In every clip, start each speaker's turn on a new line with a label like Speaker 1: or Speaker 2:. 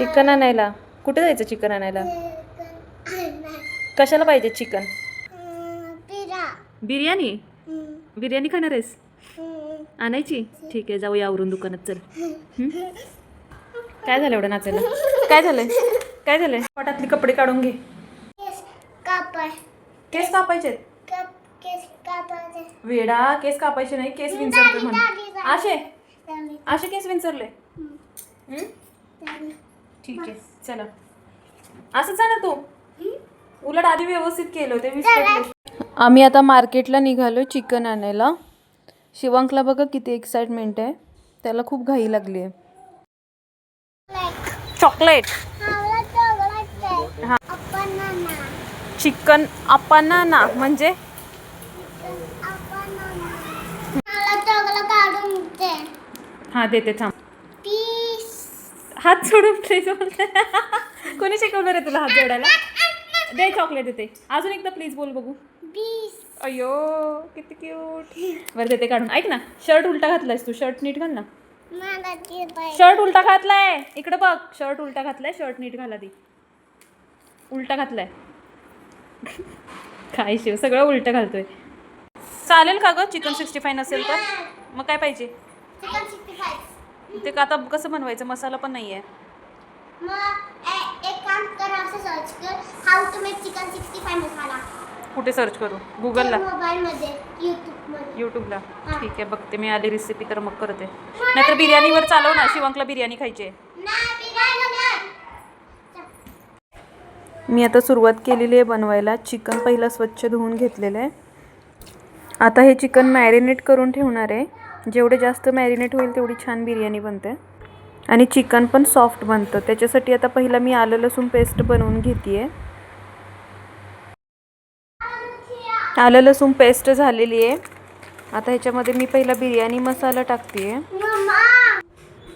Speaker 1: Chicken आणायला? कुठे जायचं चिकन आणायला? कशाला पाहिजे चिकन? बिर्याणी? बिर्याणी खाणार आहेस? आणायची? ठीक आहे जाऊया आवरून दुकानात चल. काय झालं एवढं नाचायला? काय झालंय? काय झालंय? पोटातले कपडे काढून घे. केस कापायचे वेडा केस कापायचे नाही केस विंचरते म्हणून. आशे? आशे केस विंचरले? ठीक आहे चला. असंच जा ना तू. उलट आधी व्यवस्थित केलं ते विसरले आम्ही आता मार्केटला निघालो चिकन आणायला. शिवांकला बघा किती एक्साइटमेंट आहे. त्याला खूप घाई लागली आहे. चॉकलेट चिकन ना म्हणजे? हा देते थांब. हात सोडून प्लीज बोलते. कोणी शिकवलं रे तुला हात जोडायला? दे चॉकलेट देते. अजून एकदा प्लीज बोल बघू. अयो किती क्यूट बरं देते काढून. ऐक ना शर्ट उलटा घातलायस तू. शर्ट नीट घाल ना. शर्ट उलटा घातलाय. इकडे बघ. शर्ट उलटा घातलाय शर्ट नीट घाला दी उलटा घातलाय. काय शिव सगळं उलटं घालतोय. चालेल का ग? चिकन सिक्स्टी फाय नसेल तर? मग काय पाहिजे? ते का आता कसं बनवायचं? मसाला पण नाही आहे
Speaker 2: एक काम कर असं सर्च कर. How to make chicken sixty five masala
Speaker 1: कुठे सर्च करू? गुगलला
Speaker 2: मोबाईल मध्ये युट्यूबमध्ये.
Speaker 1: यूट्यूबला ठीक आहे बघते. मी आली रेसिपी तर मग करते. नाहीतर बिर्याणीवर चालव ना. शिवांकला बिर्याणी खायची मी आता सुरुवात केलेली आहे बनवायला. चिकन पहिला स्वच्छ धुवून घेतलेलं आहे. आता हे चिकन मॅरिनेट करून ठेवणार आहे. जेवढे जास्त मॅरिनेट होईल तेवढी छान बिर्याणी बनते. आणि चिकन पण सॉफ्ट बनतं. त्याच्यासाठी आता पहिला मी आलं लसूण पेस्ट बनवून घेते आहे आलं लसूण पेस्ट झालेली आहे. आता ह्याच्यामध्ये मी पहिला बिर्याणी मसाला टाकते आहे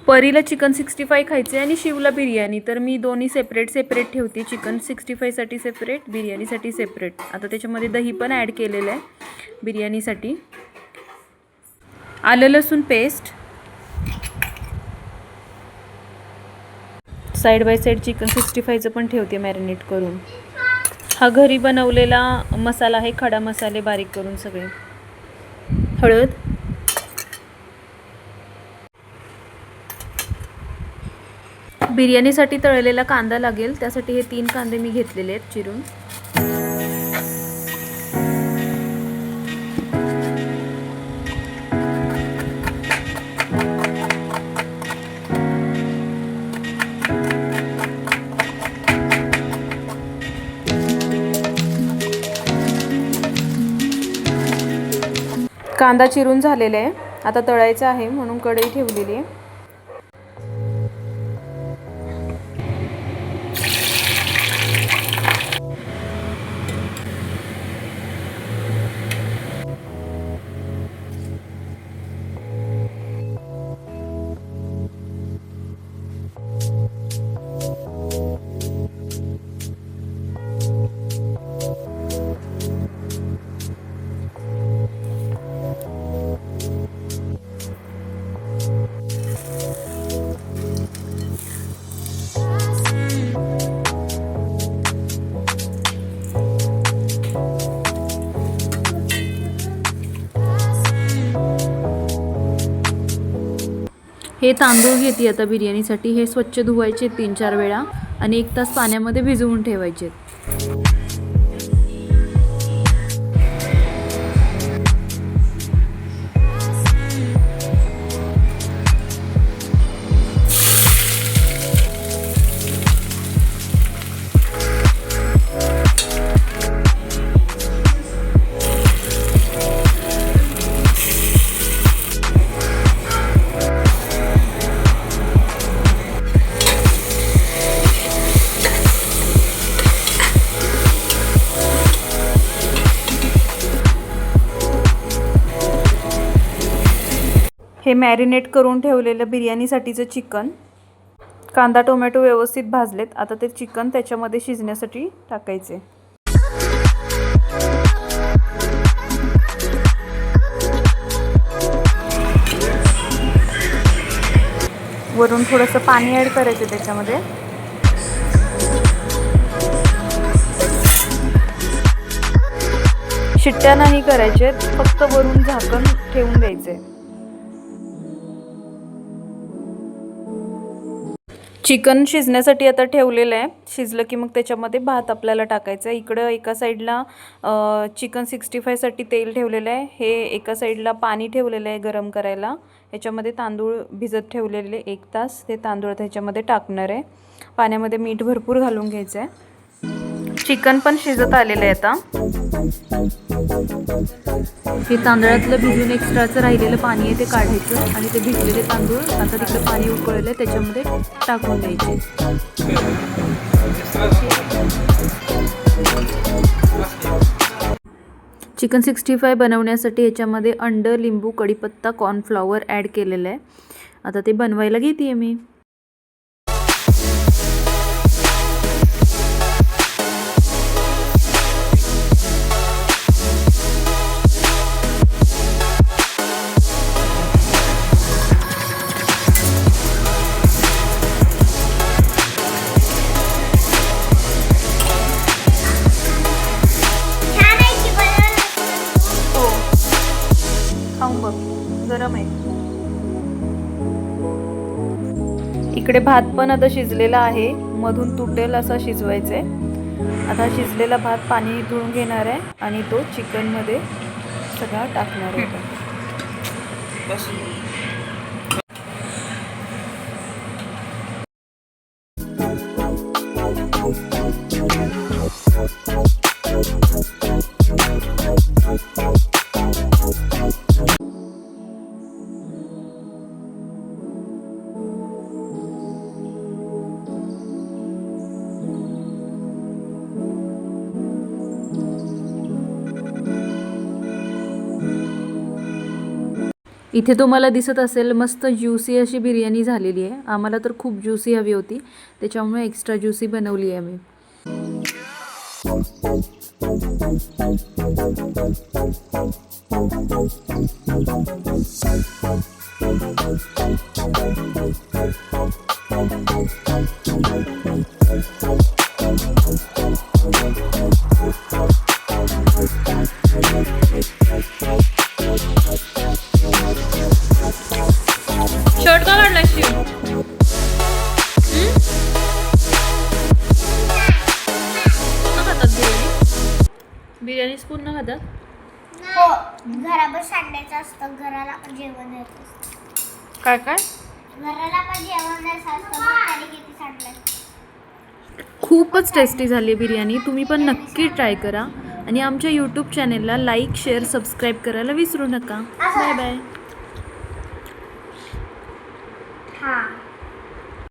Speaker 1: परीला चिकन सिक्स्टी फाय खायचे आणि शिवला बिर्याणी. तर मी दोन्ही सेपरेट सेपरेट ठेवते. चिकन सिक्स्टी फायसाठी सेपरेट बिर्याणीसाठी सेपरेट आता त्याच्यामध्ये दही पण ॲड केलेलं आहे बिर्याणीसाठी. आलं लसूण paste side by side chicken sixty फायचं पण ठेवते मॅरिनेट करून. हा घरी बनवलेला मसाला आहे खडा मसाले बारीक करून सगळे. हळद. बिर्याणीसाठी तळलेला कांदा लागेल त्यासाठी हे तीन कांदे मी घेतलेले आहेत चिरून. कांदा चिरून झालेला आहे. आता तळायचा आहे म्हणून कढई ठेवलेली आहे. हे तांदूळ घेते आता बिर्याणीसाठी. हे स्वच्छ धुवायचे तीन चार वेळा आणि एक तास पाण्यामध्ये भिजवून ठेवायचे. हे मॅरिनेट करून ठेवलेलं बिर्याणीसाठीचं चिकन. कांदा टोमॅटो व्यवस्थित भाजलेत. आता ते चिकन त्याच्यामध्ये शिजण्यासाठी टाकायचे. वरून थोडंसं पाणी ॲड करायचं त्याच्यामध्ये. शिट्ट्या नाही करायचे फक्त वरून झाकण ठेवून द्यायचे. चिकन शिजण्यासाठी आता ठेवलेलं आहे. शिजलं की मग त्याच्यामध्ये भात आपल्याला टाकायचं आहे. इकडं एका साईडला चिकन सिक्स्टी फायसाठी तेल ठेवलेलं आहे. हे एका साईडला पाणी ठेवलेलं आहे गरम करायला. याच्यामध्ये तांदूळ भिजत ठेवलेले एक तास. ते तांदूळ त्याच्यामध्ये टाकणार आहे. पाण्यामध्ये मीठ भरपूर घालून घ्यायचं आहे. चिकन पण शिजत आलेलं आहे आता. हे तांदळातलं भिजून एक्स्ट्राचं राहिलेलं पाणी आहे ते काढायचं आणि ते भिजलेले तांदूळ आता तिकडे पाणी उकळलं आहे त्याच्यामध्ये टाकून द्यायचे. चिकन सिक्स्टी फाय बनवण्यासाठी याच्यामध्ये अंड लिंबू कढीपत्ता कॉर्नफ्लॉवर ॲड केलेलं आहे. आता ते बनवायला घेते मी. इकडे भात पण आता शिजलेला आहे. मधून तुटेल असा शिजवायचा आहे आता शिजलेला भात पाणी धुवून घेणार आहे आणि तो चिकनमध्ये सगळा टाकणार आहे. इथे तुम्हाला दिसत असेल मस्त ज्युसी अशी बिर्याणी झालेली आहे. आम्हाला तर खूप ज्युसी हवी होती. त्याच्यामुळे एक्स्ट्रा ज्युसी बनवली आहे मी न खातात
Speaker 2: हो सांडायचं असतं घराला पण जेवण द्यायचं असतं.
Speaker 1: काय काय?
Speaker 2: घराला पण जेवण द्यायचं असतं मग त्याने किती सांडलं?
Speaker 1: खूपच टेस्टी झाली बिर्याणी. तुम्ही पण नक्की ट्राय करा. आणि आमच्या यूट्यूब चॅनेलला लाईक शेअर सबस्क्राईब करायला विसरू नका. Bye bye